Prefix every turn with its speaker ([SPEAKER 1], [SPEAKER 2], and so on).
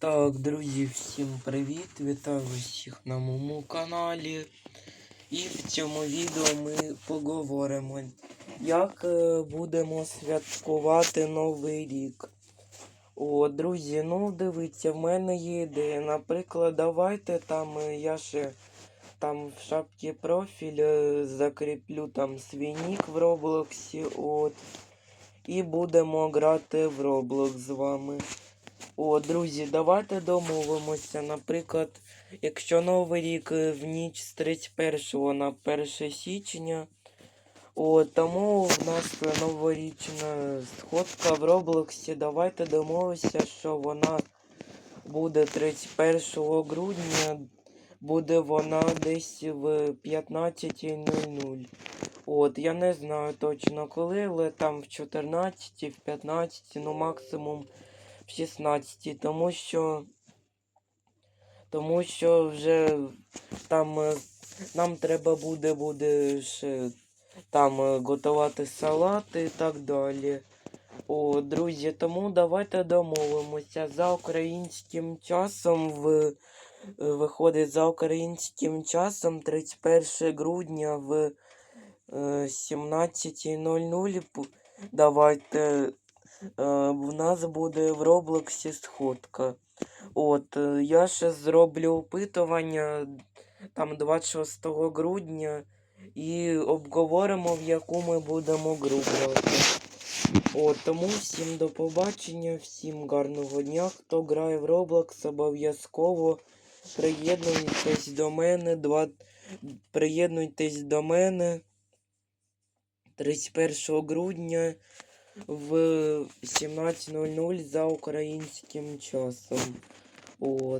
[SPEAKER 1] Так, друзі, всім привіт! Вітаю всіх на моєму каналі. І в цьому відео ми поговоримо, як е, будемо святкувати Новий рік. О, друзі, ну дивіться, в мене є ідея. Наприклад, давайте там е, я ще там в шапці профіль е, закріплю там свій нік в Роблоксі. От. І будемо грати в Roblox з вами. О, друзі, давайте домовимося. Наприклад, якщо Новий рік е, в ніч з 31 на 1 січня, о, тому в нас новорічна сходка в Роблоксі. Давайте домовимося, що вона буде 31 грудня, буде вона десь в 15.00. От, я не знаю точно коли, але там в 14, в 15, ну максимум в 16, тому що. Тому що вже там е, нам треба буде буде ще там е, готувати салати і так далі. О, друзі, тому давайте домовимося за українським часом в е, виходить за українським часом 31 грудня в е, 17.00. Давайте в нас буде в Роблоксі сходка. От, е, я ще зроблю опитування там 26 грудня і обговоримо, в яку ми будемо гру грати. От, тому всім до побачення, всім гарного дня. Хто грає в Roblox, обов'язково приєднуйтесь до мене. Два... Приєднуйтесь до мене 31 грудня в 17.00 за українським часом. От.